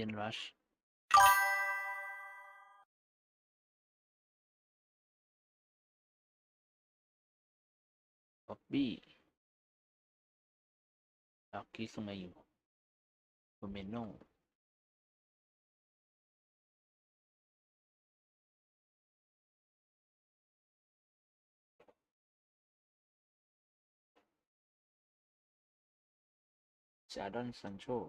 เย็นรัชบ๊อ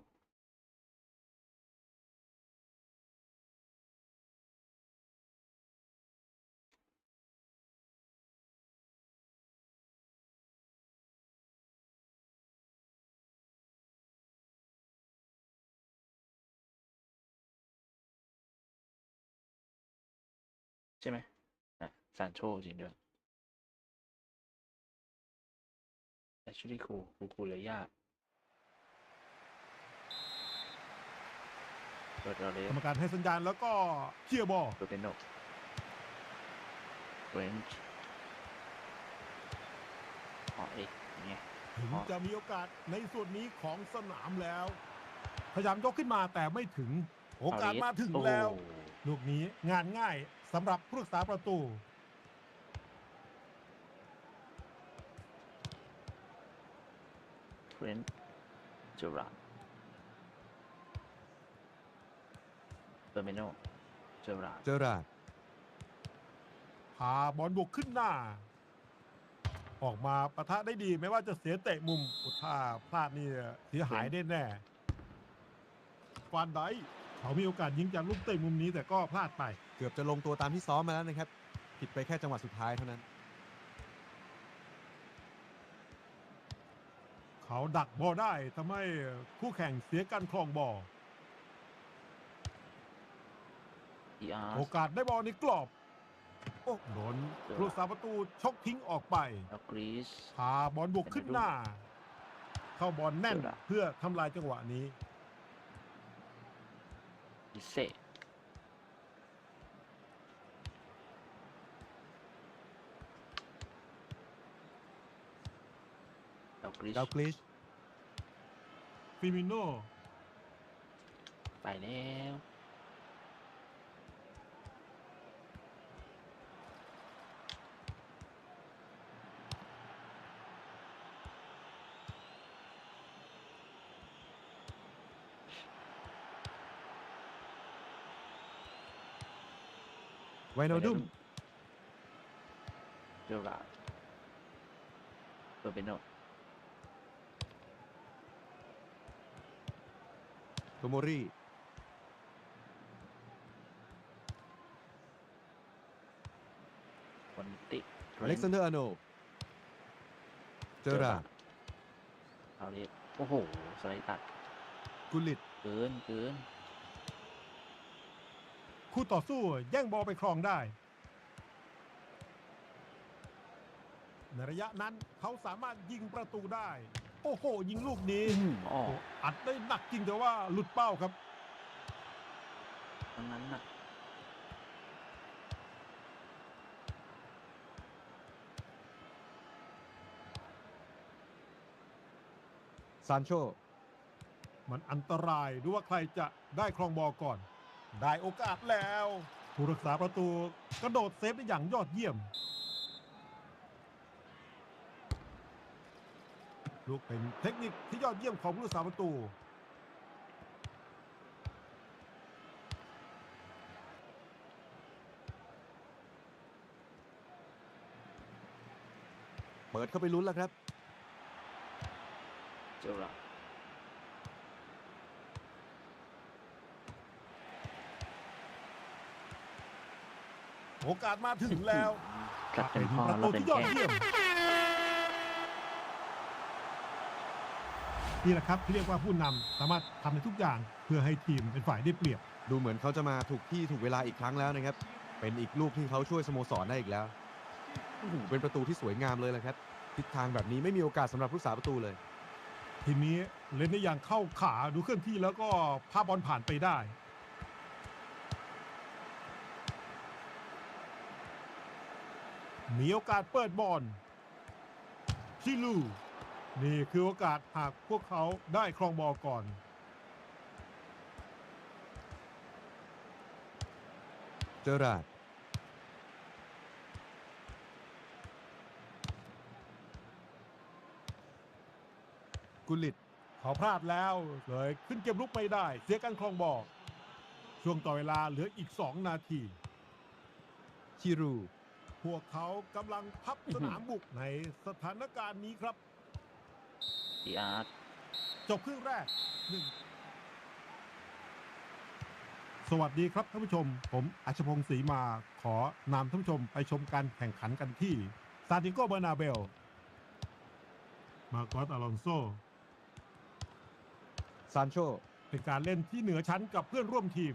บ ใช่ไหมอะซานโชจริงด้วยแอชลีย์คูคูคูเลยยากเปิดเราเลยกรรมการให้สัญญาณแล้วก็เคลียร์บอลเปิดเป็นโนเรนจ์อ๋อเอ๊ะอย่างเงี้ยถึงอ๋อจะมีโอกาสในส่วนนี้ของสนามแล้ว พยายามยกขึ้นมาแต่ไม่ถึง โอกาสมาถึงแล้ว โอ้ ลูกนี้งานง่ายสำหรับผู้รักษาประตูเรนจ์จูราดเปอร์เมโนจูราดเจอราร์ดพาบอลบุกขึ้นหน้า ออกมาปะทะได้ดีไม่ว่าจะเสียเตะมุมอุยถ้าพลาดนี่เสียหายได้แน่ฟานไดค์ เขามีโอกาสยิงจากลูกเตะมุมนี้แต่ก็พลาดไป เกือบจะลงตัวตามที่ซ้อมมาแล้วนะครับ ผิดไปแค่จังหวะสุดท้ายเท่านั้น เขาดักบอลได้ทำให้คู่แข่งเสียการครองบอลอีอาร์โอกาสได้บอลในกรอบ โอ้โดนผู้รักษาประตูชกทิ้งออกไปแล้วกรีซพาบอลบุกขึ้นหน้า เข้าบอลแน่นเจอละเพื่อทำลายจังหวะนี้ ดิเซแล้วกรีซดาวกลิชฟิมิโนไปแล้ว ไวโนดุมเจอราดเปอร์เบโนโตโมรีคอนติอเล็กซานเดอร์อาโนเจอราร์ดเอาเรียกโอ้โห สไลด์ตัด กุลิต เกิน เกิน คู่ต่อสู้แย่งบอลไปครองได้ ในระยะนั้นเขาสามารถยิงประตูได้ โอ้โห ยิงลูกนี้อ๋อโอ้อัดได้หนักจริงแต่ว่าหลุดเป้าครับทั้งนั้นน่ะซานโช มันอันตรายดูว่าใครจะได้ครองบอลก่อน ได้โอกาสแล้ว ผู้รักษาประตูกระโดดเซฟได้อย่างยอดเยี่ยม ลูกเป็นเทคนิคที่ยอดเยี่ยมของผู้รักษาประตู เปิดเข้าไปลุ้นแล้วครับ เจอราด โอกาสมาถึงแล้วกัดเป็นพอประเราตูเป็นที่ยอดแค่ เยี่ยมนี่แหละครับที่เรียกว่าผู้นำสามารถทำในทุกอย่างเพื่อให้ทีมเป็นฝ่ายได้เปรียบ ดูเหมือนเขาจะมาถูกที่ถูกเวลาอีกครั้งแล้วนะครับ เป็นอีกลูกที่เขาช่วยสโมสรได้อีกแล้วโอ้โหเป็นประตูที่สวยงามเลยแหละครับ ทิศทางแบบนี้ไม่มีโอกาสสำหรับผู้สาประตูเลย ทีมนี้เล่นได้อย่างเข้าขาดูเคลื่อนที่แล้วก็พาบอลผ่านไปได้ มีโอกาสเปิดบอลชิลู นี่คือโอกาสหากพวกเขาได้ครองบอลก่อน เจอราร์ดกุลิตเขาพลาดแล้วเลยขึ้นเกมลุกไม่ได้ เสียการครองบอลช่วงต่อเวลาเหลืออีก 2 นาทีคิรู พวกเขากำลังพับสนามบุกในสถานการณ์นี้ครับดีอาร์ตจบครึ่งแรกหนึ่งสวัสดีครับท่านผู้ชม ผมอัชพงศ์ศรีมาขอนำท่านผู้ชมไปชมการแข่งขันกันที่ซาติโกเบอร์นาเบล มาโกอสอลอนโซ ซานโชเป็นการเล่นที่เหนือชั้นกับเพื่อนร่วมทีม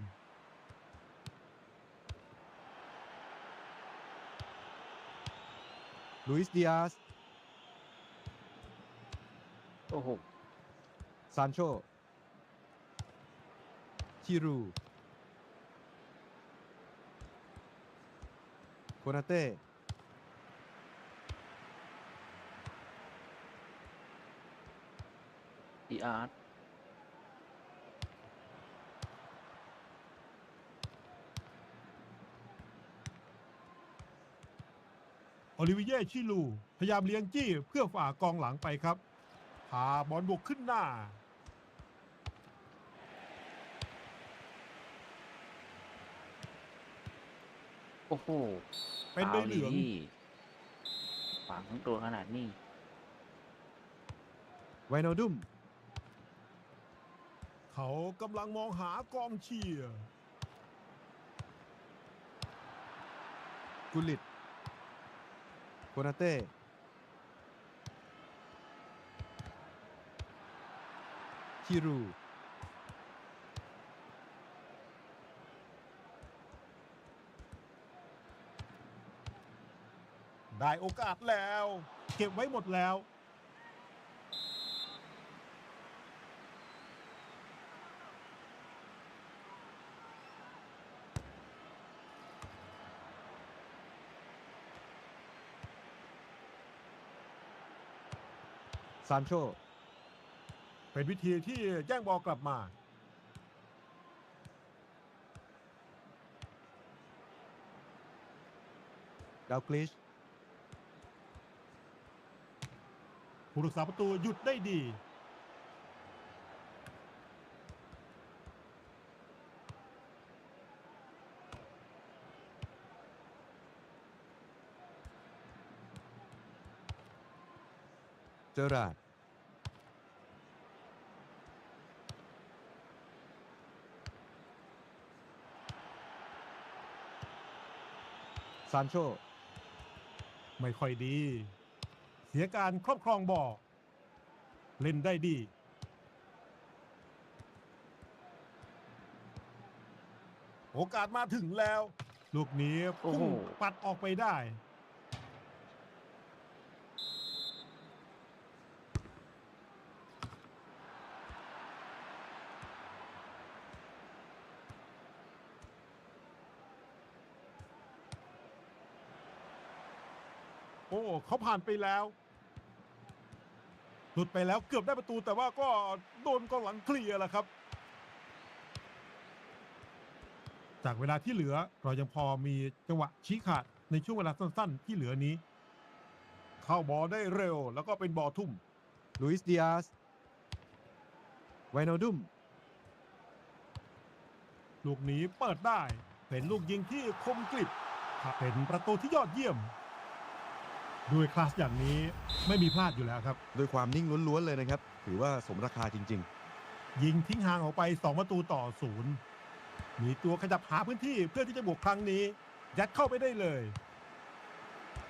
ลุยส์ดิอาสโอ้โหซานโชคิรูโคนาเต้ดีอาร์ ตโอลิเวียชิลู พยายามเลี้ยงจี้เพื่อฝ่ากองหลังไปครับพาบอลบุกขึ้นหน้า โอ้โหเป็นใบเหลืองาดีฝังทั้งตัวขนาดนี้ ไวโนดุมเขากำลังมองหากองเชียร์ กุลิต โคนาเต้คิรูได้โอกาสแล้ว เก็บไว้หมดแล้ว ซานโช เป็นวิธีที่แย่งบอลกลับมา ดาวกลิชผู้รักษาประตูหยุดได้ดี เจอราร์ดซานโช ไม่ค่อยดี เสียการครอบครองบอลเล่นได้ดี โอกาสมาถึงแล้ว ลูกนี้โอ้พุ่งโหปัดออกไปได้ เขาผ่านไปแล้ว หลุดไปแล้วเกือบได้ประตูแต่ว่าก็โดนกองหลังเคลียร์แหละครับ จากเวลาที่เหลือเรายังพอมีจังหวะชี้ขาดในช่วงเวลาสั้นๆ ที่เหลือนี้ เข้าบอลได้เร็วแล้วก็เป็นบอลทุ่มลุยส์ดิอาสไวโนดุมลูกนี้เปิดได้เป็นลูกยิงที่คมกริบเป็นประตูที่ยอดเยี่ยม ด้วยคลาสอย่างนี้ไม่มีพลาดอยู่แล้วครับ ด้วยความนิ่งล้วนๆเลยนะครับ ถือว่าสมราคาจริง ยิงทิ้งห่างออกไป 2 ประตูต่อศูนย์มีตัวขยับหาพื้นที่เพื่อที่จะบวกครั้งนี้ ยัดเข้าไปได้เลย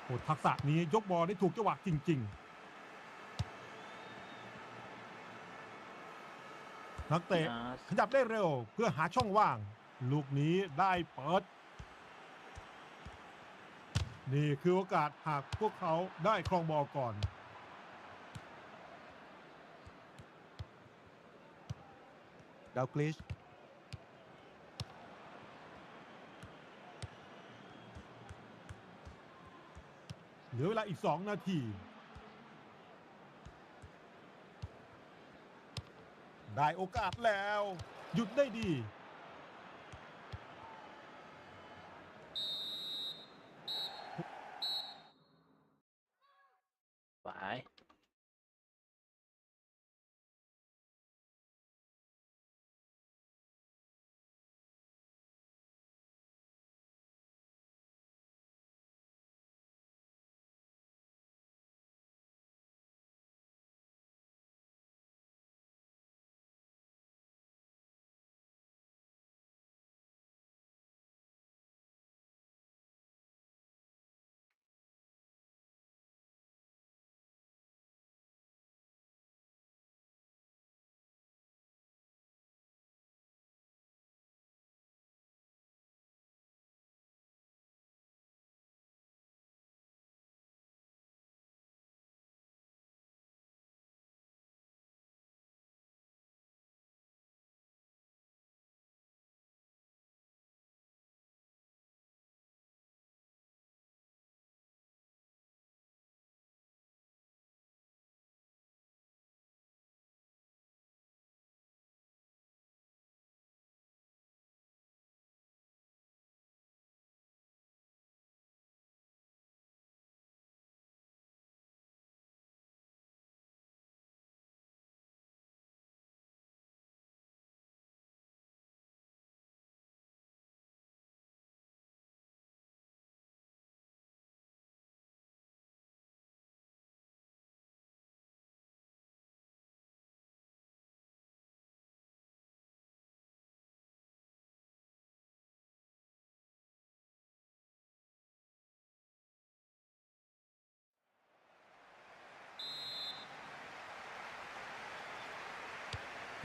โอ้ทักษะนี้ยกบอลได้ถูกจังหวะจริง ๆ นักดีเตะอาร์ตขยับได้เร็วเพื่อหาช่องว่าง ลูกนี้ได้เปิด นี่คือโอกาสหากพวกเขาได้ครองบอลก่อนๆดาวกลิช เหลือเวลาอีก 2 นาที ได้โอกาสแล้ว หยุดได้ดี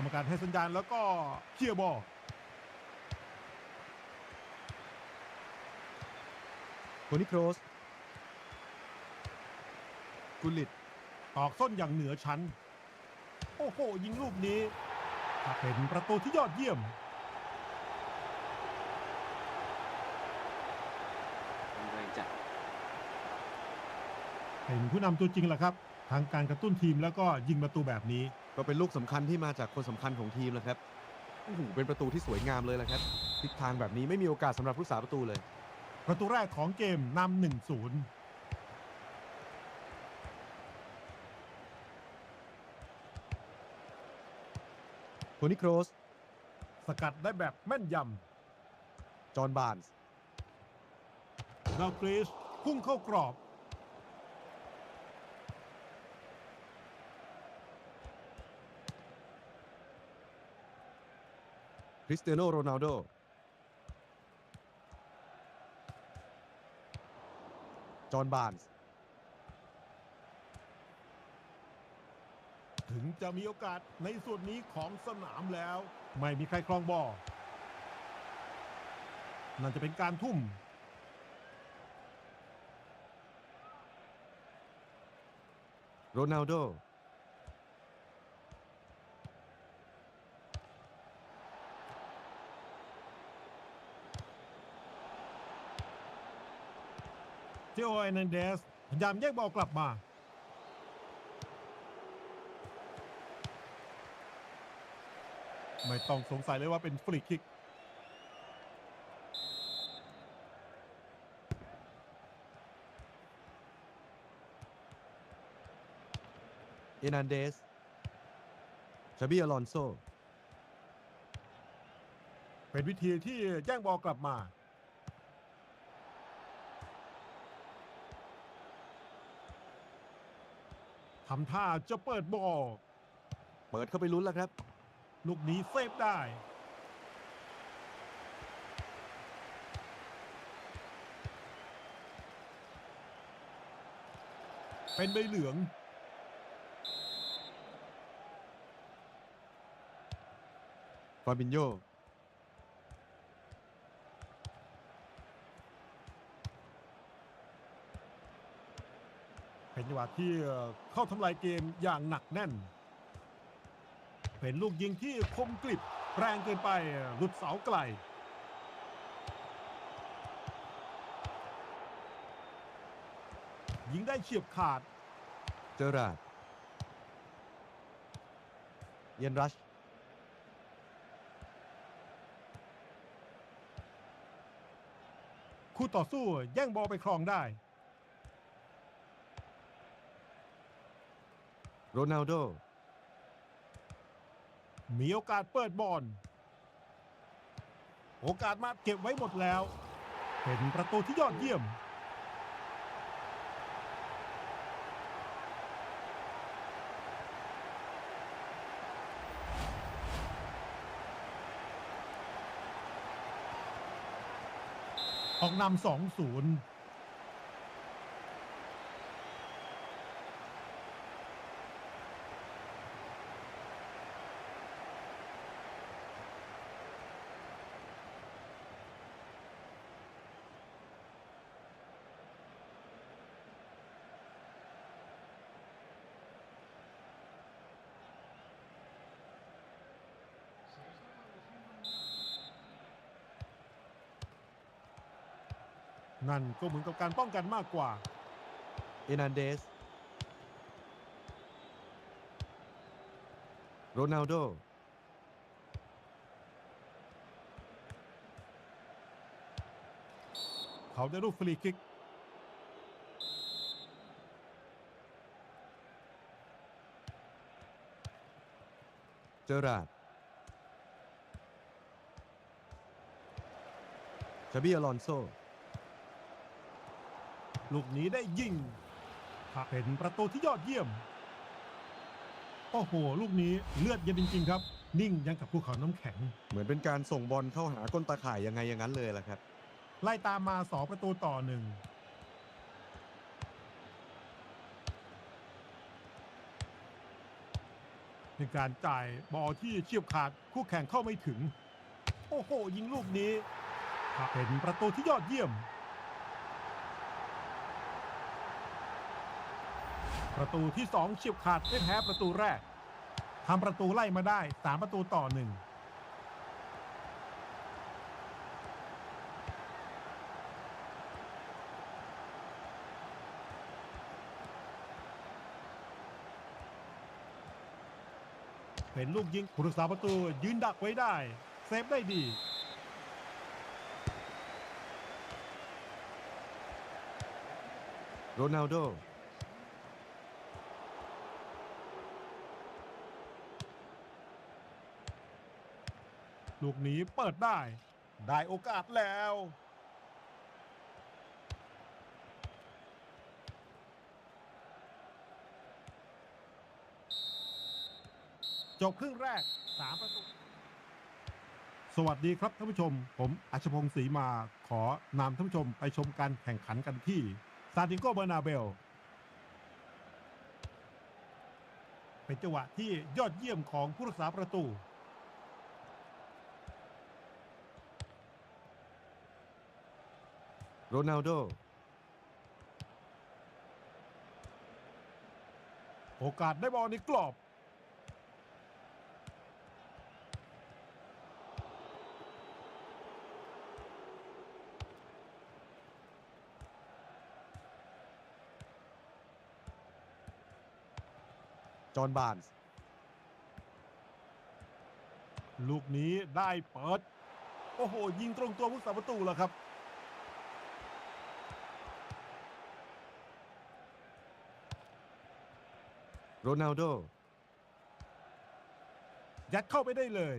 รรมการให้สัญญาณแล้วก็เคลียร์บอลโทนี่โครสกุลิตตอกส้นอย่างเหนือชั้น โอ้โห ยิงลูกนี้เป็นประตูที่ยอดเยี่ยมแรงจัดเป็นผู้นำตัวจริงแหละครับ ทางการกระตุ้นทีมแล้วก็ยิงประตูแบบนี้ ก็เป็นลูกสำคัญที่มาจากคนสำคัญของทีมแล้วครับโอ้โหเป็นประตูที่สวยงามเลยแหละครับทิศทางแบบนี้ไม่มีโอกาสสำหรับผู้สาประตูเลย ประตูแรกของเกมนำหนึ่งศูนย์โทนี่โครสสกัดได้แบบแม่นยจอห์นบาร์นส์ำดาวกรีชพุ่งเข้ากรอบ ริสเตียโนโรนัลโดจอห์นบาร์นส์ถึงจะมีโอกาสในส่วนนี้ของสนามแล้ว ไม่มีใครครองบอลนั่นจะเป็นการทุ่ม โรนัลโด โอเอนันเดสพยายามแยกบอลกลับมา ไม่ต้องสงสัยเลยว่าเป็นฟรีคิก เอนันเดสชาบิอลอนโซ เป็นวิธีที่แย่งบอลกลับมา ทำท่าจะเปิดบอลเปิดเข้าไปลุ้นแล้วครับ ลูกนี้เซฟได้ เป็นใบเหลือง ฟาบินโย เป็นจังหวะที่เข้าทำลายเกมอย่างหนักแน่น เป็นลูกยิงที่คมกริบแรงเกินไปหลุดเสาไกล ยิงได้เฉียบขาด เจอราร์ดเยนรัชคู่ต่อสู้แย่งบอลไปครองได้ โรนัลโด มีโอกาสเปิดบอล โอกาสมาเก็บไว้หมดแล้ว เป็นประตูที่ยอดเยี่ยม ออกนำสองศูนย์ นั่นก็เหมือนกับการป้องกันมากกว่า เอนันเดส โรนัลโด เขาได้ลูกฟรีคิก เจอราร์ดชาบิอลอนโซ ลูกนี้ได้ยิงเป็นประตูที่ยอดเยี่ยม โอ้โห ลูกนี้เลือดเย็นจริง ๆ ครับ นิ่งยังกับภูเขาน้ำแข็ง เหมือนเป็นการส่งบอลเข้าหาก้นตาข่ายยังไงอย่างนั้นเลยล่ะครับ ไล่ตามมาสองประตูต่อหนึ่งในการจ่ายบอลที่เฉียบขาดคู่แข่งเข้าไม่ถึง โอ้โห ยิงลูกนี้ เป็นประตูที่ยอดเยี่ยม ประตูที่สองเฉียบขาดไม่แพ้ประตูแรกทำประตูไล่มาได้สามประตูต่อหนึ่งเป็นลูกยิงผู้รักษาประตูยืนดักไว้ได้ เซฟได้ดี โรนัลโด ลูกนี้เปิดได้ ได้โอกาสแล้ว จบครึ่งแรก3ประตูสวัสดีครับท่านผู้ชม ผมอัชพงศ์ศรีมาขอนำท่านผู้ชมไปชมการแข่งขันกันที่ซาติโกเบอร์นาเบล เป็นจังหวะที่ยอดเยี่ยมของผู้รักษาประตู โรนัลโด โอกาสได้บอลในกรอบ จอห์นบาร์นส์ ลูกนี้ได้เปิด โอ้โห ยิงตรงตัวผู้สาประตูแล้วครับ โรนัลโด ยัดเข้าไปได้เลย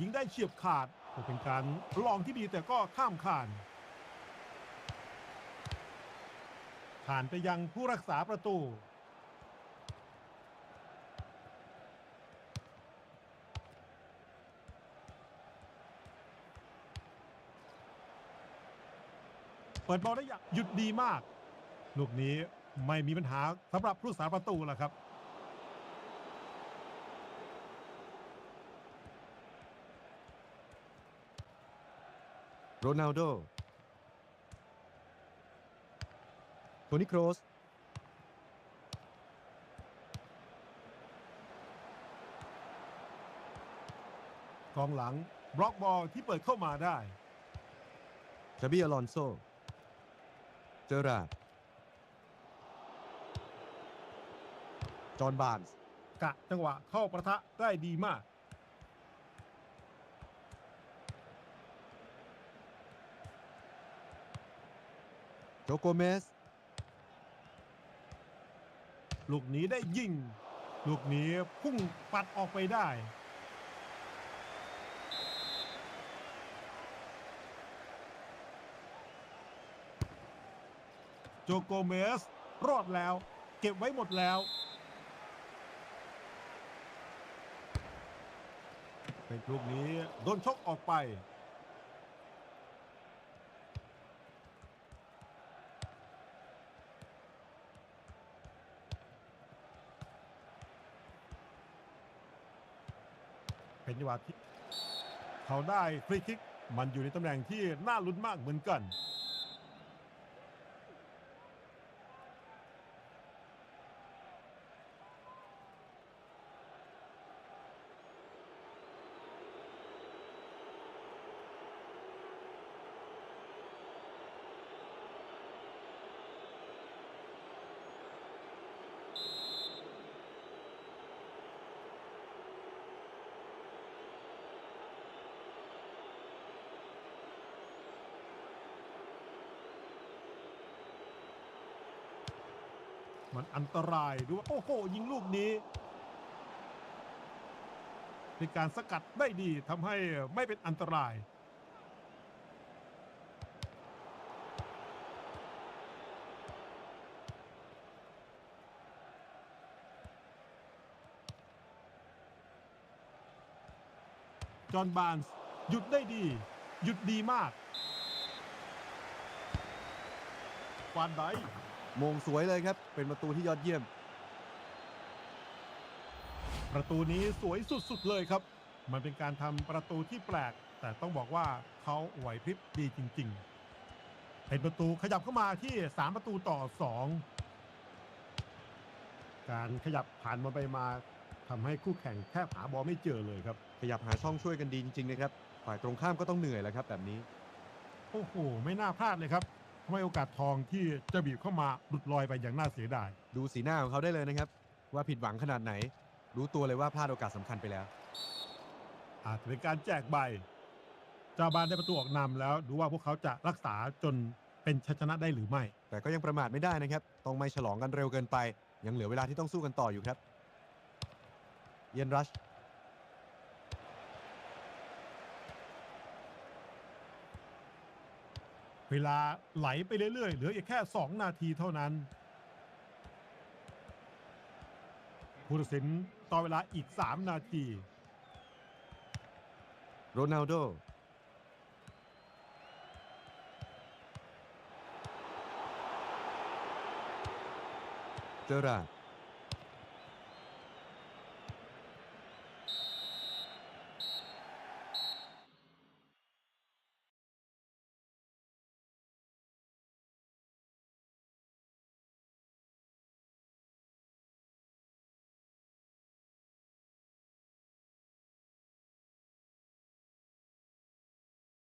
ยิงได้เฉียบขาดก็เป็นการลองที่ดีแต่ก็ข้ามคานผ่านไปยังผู้รักษาประตู เปิดบอลได้อย่างหยุดดีมาก ลูกนี้ไม่มีปัญหาสำหรับผู้รักษาประตูแล้วครับ โรนัลโดโทนี่โครสกองหลังบล็อกบอลที่เปิดเข้ามาได้ชาบีอลอนโซ เจอราร์ดจอห์นบาร์นส์กะจังหวะเข้าประทะได้ดีมาก โจโกเมส ลูกนี้ได้ยิง ลูกนี้พุ่งปัดออกไปได้ โจโกเมส รอดแล้ว เก็บไว้หมดแล้ว เป็นลูกนี้โดนชกออกไป เป็นจังหวะที่เขาได้ฟรีคิก มันอยู่ในตำแหน่งที่น่าลุ้นมากเหมือนกัน มันอันตรายด้วยโอ้โหยิงลูกนี้ในการสกัดได้ดีทำให้ไม่เป็นอันตรายจอห์นบานส์หยุดได้ดี หยุดดีมากฟานได มงสวยเลยครับ เป็นประตูที่ยอดเยี่ยม ประตูนี้สวยสุดๆเลยครับ มันเป็นการทำประตูที่แปลก แต่ต้องบอกว่าเขาไหวพริบดีจริง ๆ เป็นประตูขยับเข้ามาที่ 3 ประตูต่อ 2 การขยับผ่านมาไปมาทำให้คู่แข่งแทบหาบอลไม่เจอเลยครับ ขยับหาช่องช่วยกันดีจริงๆนะครับ ฝ่ายตรงข้ามก็ต้องเหนื่อยแหล้วครับ แบบนี้ โอ้โห ไม่น่าพลาดเลยครับ ทำให้โอกาสทองที่จะบีบเข้ามาหลุดลอยไปอย่างน่าเสียดาย ดูสีหน้าของเขาได้เลยนะครับ ว่าผิดหวังขนาดไหน รู้ตัวเลยว่าพลาดโอกาสสำคัญไปแล้ว อาจจะเป็นการแจกใบเจ้าบ้านได้ประตูออกนำแล้ว ดูว่าพวกเขาจะรักษาจนเป็นชัยชนะได้หรือไม่ แต่ก็ยังประมาทไม่ได้นะครับ ต้องไม่ฉลองกันเร็วเกินไป ยังเหลือเวลาที่ต้องสู้กันต่ออยู่ครับ เยนรัช เวลาไหลไปเรื่อยๆ เหลืออีกแค่ 2 นาทีเท่านั้นผู้ตัดสินต่อเวลาอีก 3 นาที โรนัลโด เจอราร์ด